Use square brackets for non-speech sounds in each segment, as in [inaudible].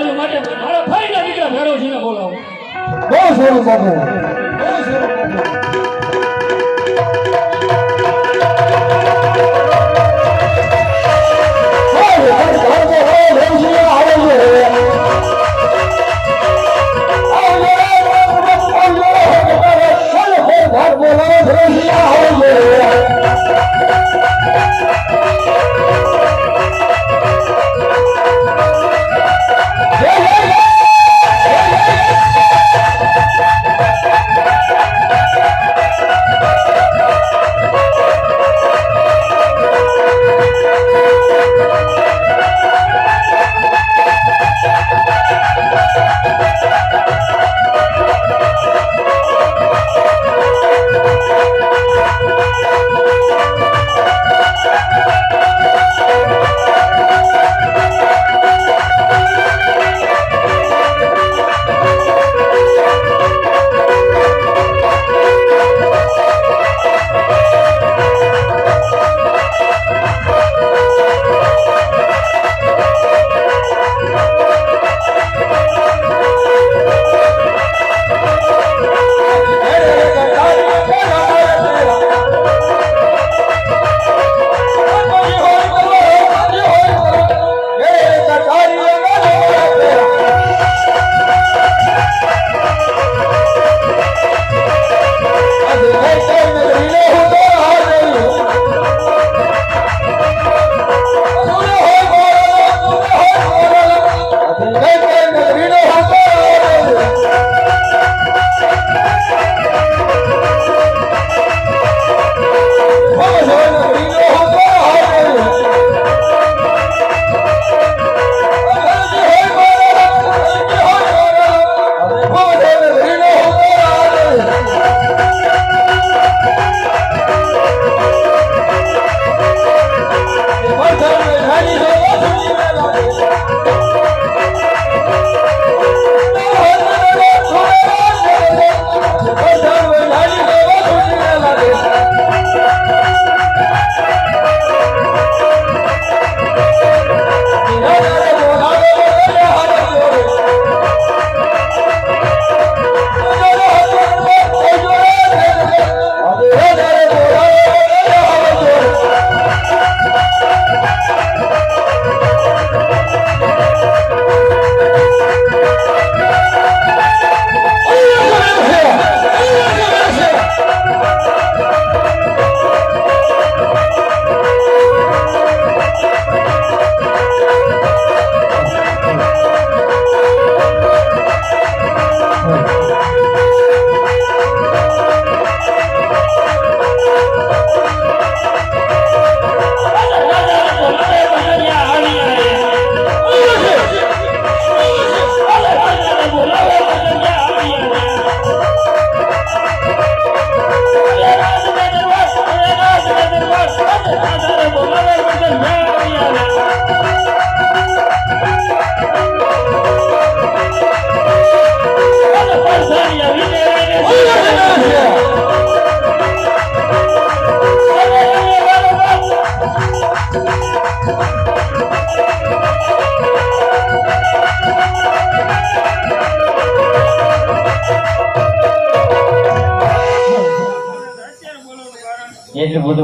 ભેરવસિંહને મળવા માટે મારા ભાઈના દીકરા ભેરવસિંહને બોલાવો બહુ સારું બાપુ બહુ સારું બાપુ Hey,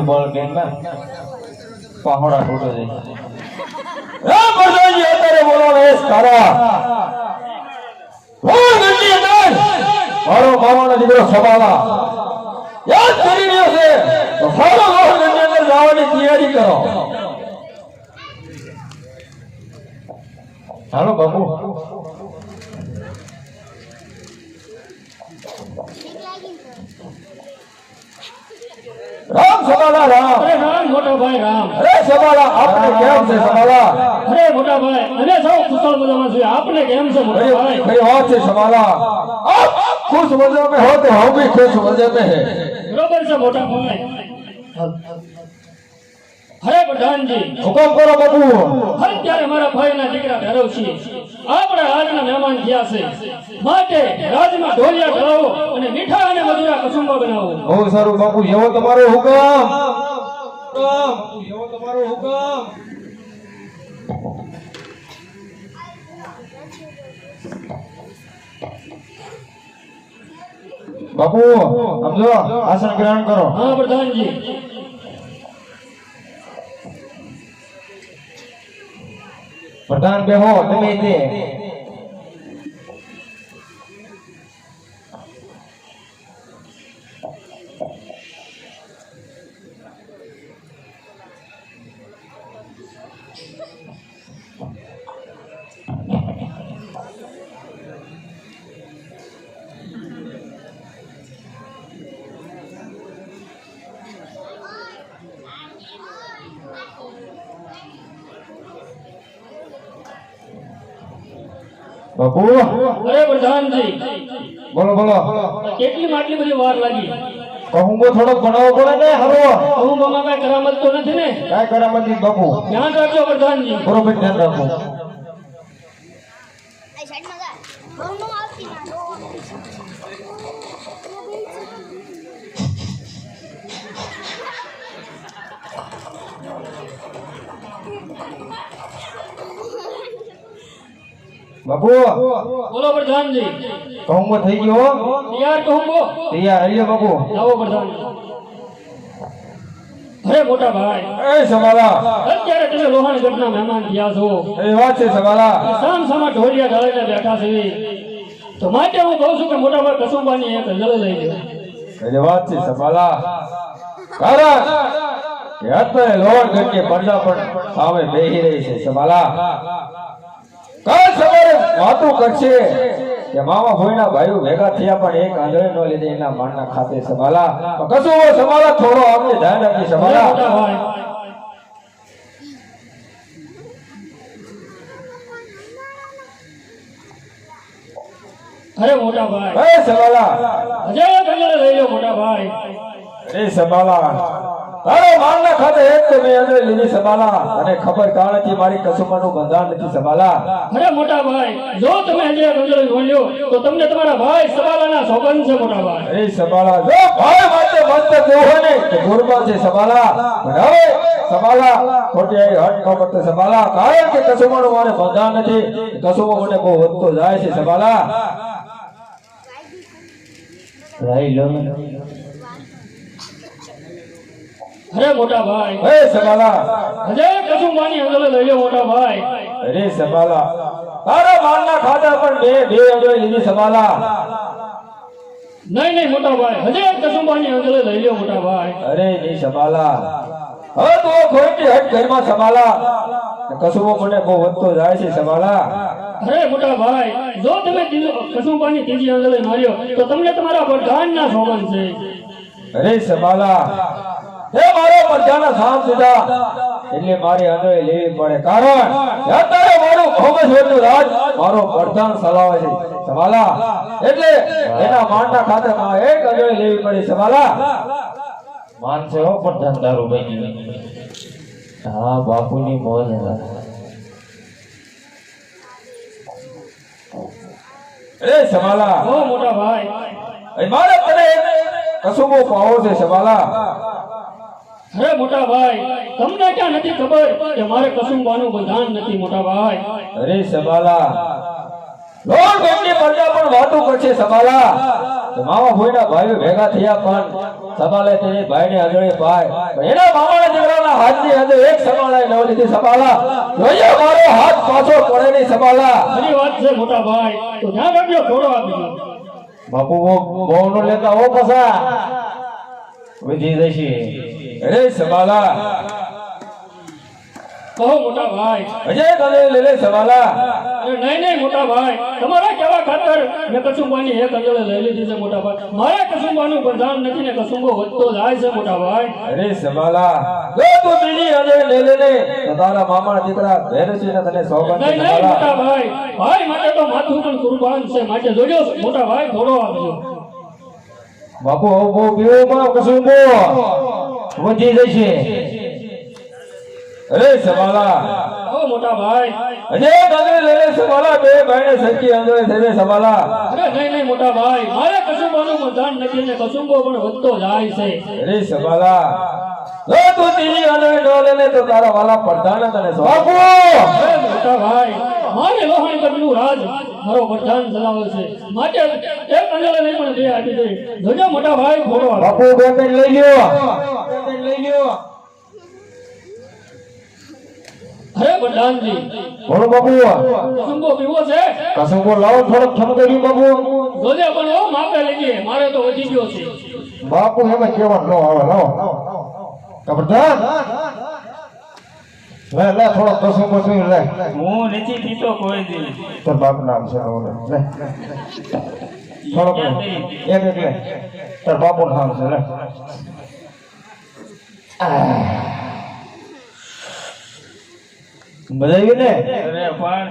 બોલ બેન પાહોડા તૂટો જાય હે ગંજી અંદર. દીકરો સભાવા યાદ કરી રહ્યો છે. તો સારો ગોળ અંદર જવાની તૈયારી કરો. હાલો બાપુ. સબાલા રામ. અરે રામ મોટો ભાઈ રામ. અરે સબાલા આપને કેમ છે સબાલા અરે મોટા ભાઈ અરે સૌ કુશળ મજામાં છે. આપને કેમ છે મોટા ભાઈ? ભાઈ હો છે સવાલા આપ ખુશ મજા હો તો હું ભી ખુશ મજા હે? બરોબર છે મોટા ભાઈ. હરે પ્રધાનજી હુકમ કરો બાપુ હર ત્યારે મારા ભાઈના દીકરા ભેરવ છીએ આપણે આજના મહેમાન થયા છે. માટે રાજમાં ઢોલિયા ઢળાવો અને મીઠા અને મધુરા કસુંબા બનાવો. બહુ સારું બાપુ જેવો તમારો હુકમ. બાપુ સમજો? આસન ગ્રહણ કરો. હા પ્રધાનજી. પ્રધાન બેહો તમે તે બાપુ. અરે પ્રધાનજી બોલો બોલો. કેટલી માટલી બધી વાર લાગી? કહુંગો થોડોક ભણાવો પડે ને હરો હું મમા કઈ કરામત તો નથી ને? કઈ કરામત બાપુ. ધ્યાન રાખજો પ્રધાનજી બરોબર ધ્યાન રાખો. બાપુ! બોલો પ્રધાનજી. કોંગો થઈ ગયો? તૈયાર બો? તૈયાર હરિયો બાપુ. આવો પ્રધાનજી. અરે મોટા ભાઈ. એ સવાલા. અત્યારે તમે લોહાણગઢના મહેમાન થયા છો. એ વાત છે સવાલા. સામ સામા ઢોલિયા ઢળીને બેઠા છે. તો માટે હું કહું છું કે મોટા ભાઈ કસુંબાની એક જળ લઈ લે એ વાત છે સવાલા. કારણ કે અત્યારે લોહણ ગઢની પડદા પણ આવે બેહી રહી છે સવાલા. કાલ સવારે વાતું કરશે. કે મામા ભોયના ભાઈઓ ભેગા થયા પણ એક આંધળે નો લીધે એના માણના ખાતે સવાલા કશું હોય સવાલા થોડો આપણે ધ્યાન રાખી અરે મોટા ભાઈ અરે મોટા ભાઈ. એ સવાલા અજય લઈ લો મોટા ભાઈ. એ સવાલા તારો મારના ખાતે એક તો મેં અંદર લીધી સંભાળા અને ખબર કારણથી મારી કસુમાનું બંધાણ નથી સંભાળા. અરે મોટા ભાઈ જો તમે અંદર નજર બોલ્યો તો તમને તમારા ભાઈ સંભાળાના સોગન છે મોટા ભાઈ. એ સંભાળા જો ભાઈ માટે મત દેવો હોય ને તો ગુરબા છે સંભાળા. પણ હવે સંભાળા ખોટી આવી હટ ન કરતો સંભાળા. કારણ કે કસુમાનું મારે બંધાણ નથી કસુમો મને બહુ વધતો જાય છે સંભાળા. રાઈ લો અરે મોટા ભાઈ. હે સંભાળા કશું માની અંગલે લઈ લો મોટા ભાઈ. અરે સંભાળા તારા મારના ખાતા પણ બે બે અજોય લીધી સબાલા. નહીં નહીં મોટા ભાઈ. હજે કસુંબાની અંગલે લઈ લે મોટા ભાઈ. અરે ની સબાલા. હવે તો ખોટી હટ ઘરમાં સબાલા. કસુમો મને બહુ વધતો જાય છે સબાલા. અરે મોટા ભાઈ જો તમે કશું કસુંબાની ત્રીજી અંગલે માર્યો તો તમને તમારા ભગવાન ના સોગન છે. અરે સંભાળા હે મારો પરજાના સામ સુધા એટલે મારી અનોય લેવી પડે. કારણ અત્યારે મારું જ વધુ રાજ મારો પ્રધાન સલાવે છે. સવાલા. એટલે એના માનના ખાતરમાં એક અનોય લેવી પડે. સવાલા. માન છે હો પણ ધંધારું ભાઈ હા બાપુની મોજ એ ઓ મોટા ભાઈ. એ મારે તને કસુમો પાવો છે સંભાળા અરે મોટા ભાઈ તમને ક્યાં નથી ખબર કે મારે કસુંબાનું બંધાન નથી મોટા ભાઈ? અરે સબાલા લોન બેટની પરજા પણ વાતો કરશે સબાલા. મામા ભોયના ભાઈઓ ભેગા થયા પણ સબાલે તેને ભાઈને આગળ પાય એના મામાના દીકરાના હાથની અંદર એક સબાલાએ ન લીધી. સબાલા જોઈએ મારો હાથ પાછો પડે નહીં સબાલા. ખરી વાત છે મોટા ભાઈ. તો ધ્યાન રાખજો થોડો આપજો બાપુ બહુ નો લેતા હો પસા વિધિ જશે અરે સંભાળા કહો મોટા ભાઈ. અજય તને લે લે સંભાળા નહીં નહીં મોટા ભાઈ. તમારા કેવા ખાતર મેં કસુંબાની એક અંજળે લઈ લીધી છે મોટા ભાઈ. મારે કસુંબાનું બંધાન નથી ને કસુંબો વધતો જાય છે મોટા ભાઈ. અરે સંભાળા જો તું બીજી અજય લે લે ને તો તારા મામાના દીકરા ભેરસીને તને સોગંદ નહીં નહીં મોટા ભાઈ. ભાઈ માટે તો માથું પણ કુરબાન છે માટે જોજો મોટા ભાઈ થોડો આપજો. બાપુ હવે બહુ પીવો માં કશું બહુ વધી જશે અરે સવાલા. ઓ મોટા ભાઈ. અરે ગગરે લે સવાલા. બે ભાઈને સરખી અંદર થઈને સવાલા. અરે નહીં નહીં મોટા ભાઈ. મારે કસુંબાનું બંધાન નથી ને કસુંબો પણ વધતો જાય છે. અરે સવાલા. લો તું ત્રીજી અંદર ન લે લે તો તારા વાલા પ્રધાન તને બાપુ! મોટા ભાઈ. મારે લોહાણી પગનું રાજ. મારો વરદાન ચલાવે છે. માટે એક અંજળે નહીં પણ બે આપી દે. જોજો મોટા ભાઈ ઘોડો બાપુ બે પેન લઈ લ્યો. લઈ લ્યો. અરે પ્રધાનજી ઘોડો બાપુ. કસુંબો પીવો છે. કશું બહુ લાવો થોડોક ઠમકર્યું બાપુ. જોજે પણ ઓ માપે લેજે મારે તો વધી ગયો છે. બાપુ એમાં કેવા નો આવે લાવો. કબરદાર. લે લે થોડો કશું કશું લે. હું નથી પીતો કોઈ દી. તાર બાપ નામ છે ઓલે લે. લે. એક એક લે. તાર બાપુ નામ છે લે. બધાયું ને? અરે પણ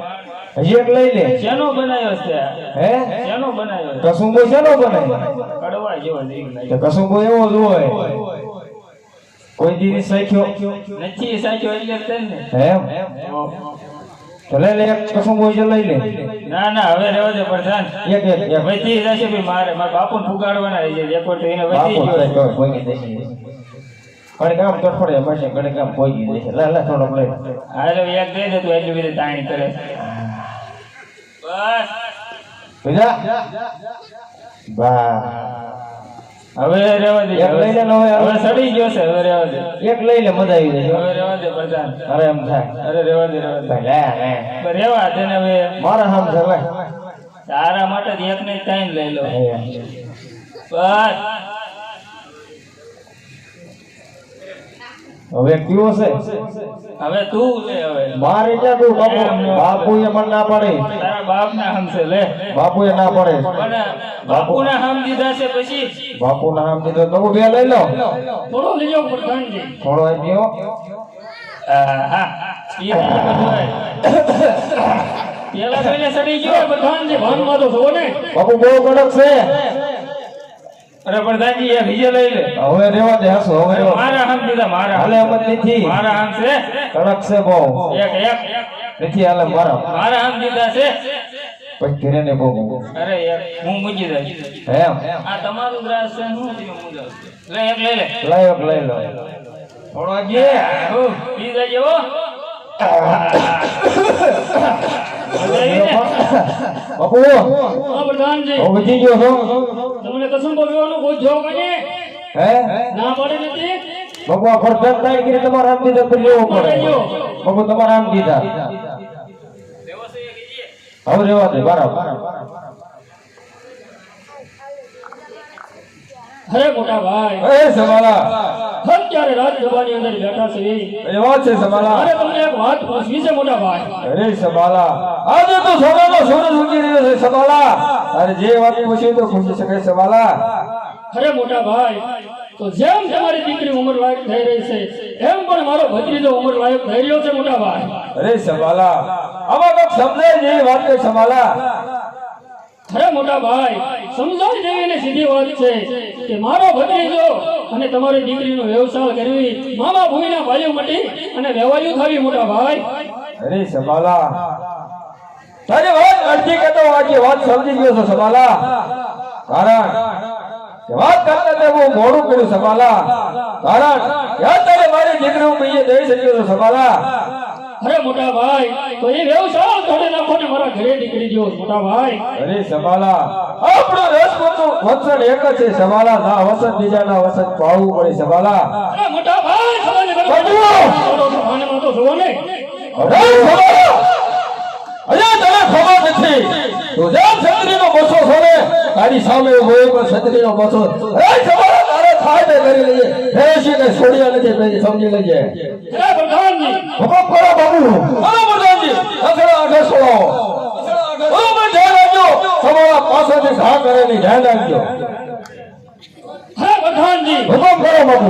હજી એક લઈ લે. શેનો બનાવ્યો છે? હે? શેનો બનાવ્યો? કસુંબો શેનો બનાવ્યો? કડવા જેવો તો કસુંબો એવો જ હોય. કોઈ દીદી શીખ્યો. નથી સાચો એટલે જ ને. એમ? તો લે લે એક કસુંબો લઈ લે. ના ના હવે રહેવા દે પ્રધાન. એક એક એક. વધી જશે ભઈ મારે માર બાપુ ફુગાડવાના છે એક વાર તો એને વધી ગયો કોઈ દેશે. ઘણી કામ તડફડે મળશે ઘણી કામ કોઈ દેશે. લે લે થોડોક લે. હાલો એક દે દે તું એટલી બધી તાણી કરે. બસ બીજા. બા. હવે રેવા દે એક લઈ લે ને હવે. હવે સડી ગયો છે હવે રહેવા દે. એક લઈ લે મજા આવી જાય. હવે રહેવા દે પ્રધાન અરે એમ થાય. અરે રેવા દે રહેવા દે. લે રહેવા દે ને હવે. મારા હામ છે લે. તારા માટે જ એક ને ચાઈન લઈ લો. બસ. હવે કયો છે? હવે તું લે હવે. મારે એટલે તું બાપુ બાપુ એ મને ના પડે. તારા બાપ ને હમસે લે. બાપુ એ ના પડે. પણ બાપુ ને હમ દીધા છે પછી? બાપુ ના હમ દીધો તો બે લઈ લો. થોડો લેજો પ્રધાનજી. થોડો હોય. પેલા પેલા સડી ગયો પ્રધાનજી. ભાનમાં તો જોવો ને. બાપુ બહુ કડક છે. અરે પ્રધાનજી એક બીજે લઈ લે. હવે રેવા દે હસો હવે મારા હાથ દીધા મારા હાલે હામ. નથી. મારા હાથ છે. કડક છે બહુ. એક એક. નથી હાલે મારા. મારા હાથ દીધા છે. પછી ઘરે ને બહુ. અરે એક. હું મૂકી દઈશ. એમ. આ તમારું ગ્રાસ છે હું થયું મુજબ લે એક લઈ લે. લઈ લો, લઈ લો. થોડો પી જજો? [coughs] [coughs] [coughs] બાપુ. હા ગયો છો. તમને કસમ બોલવાનું કોઈ જો કને હે? ના પડે નથી? બાપુ આ ફરજત થાય કે તમારે આમ દીધા તો લેવો પડે? બાપુ તમારે આમ દીધા. હવે રેવા દે બરાબર. અરે મોટા ભાઈ. એ સમાલા અત્યારે રાજસભાની અંદર બેઠા છે. એ વાત છે સમાલા અરે તમને એક વાત પૂછવી છે મોટા ભાઈ. અરે સમાલા આજે તો સોનાનો સોનો ઉગી રહ્યો છે સમાલા અરે જે વાત પૂછી તો પૂછી શકે સમાલા અરે મોટા ભાઈ તો જેમ તમારી દીકરી ઉંમર લાયક થઈ રહી છે એમ પણ મારો ભત્રીજો ઉંમર લાયક થઈ રહ્યો છે મોટા ભાઈ. અરે સમાલા આમાં કંઈક સમજાય જેવી વાત છે સમાલા અરે મોટા ભાઈ, સમજાવી જેવી ને સીધી વાત છે કે મારો ભત્રીજો અને તમારી દીકરીનો વ્યવસાય કરવી મામા ભૂમિના ભાઈઓ મટી અને વેવાયું થવી મોટા ભાઈ. અરે સમાલા તારે વાત અડધી કહેતો આજે વાત સમજી ગયો છો સમાલા કારણ વાત કરતા તે બહુ મોડું કર્યું સમાલા કારણ કે અત્યારે મારી દીકરી હું કહીએ દઈ શક્યો છું સમાલા અરે મોટા ભાઈ તો એ વ્યવસાય તોડી નાખો ને મારા ઘરે નીકળી ગયો મોટા ભાઈ. અરે સમાલા આપણો રસ પોતો વસન એક જ છે સમાલા ના વસન બીજાના વસન પાવું પડે સમાલા અરે મોટા ભાઈ સમજ બધું મને તો ભાનમાં ને. અરે સમાલા અરે તને ખબર નથી તું જેમ છત્રીનો બસો છોડે તારી સામે ઊભો એક છત્રીનો બસો અરે સમાલા તારે થાય તે કરી લઈએ. ફેરસી કે છોડ્યા નથી સમજી લેજે. અરે હુકમ કરો બાબુ. અરે પ્રધાનજી અસડા આગે છોડો બરોબર ધ્યાન રાખજો સમાલા પાછળથી ઘા કરે ની ધ્યાન રાખજો પ્રધાનજી હુકમ કરો બાબુ.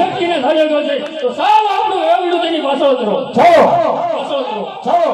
શક્તિને ગયો છે. તો સાવ આપણું એવડું તેની પાછળ ઉતરો. પાછળ કરો છોડો.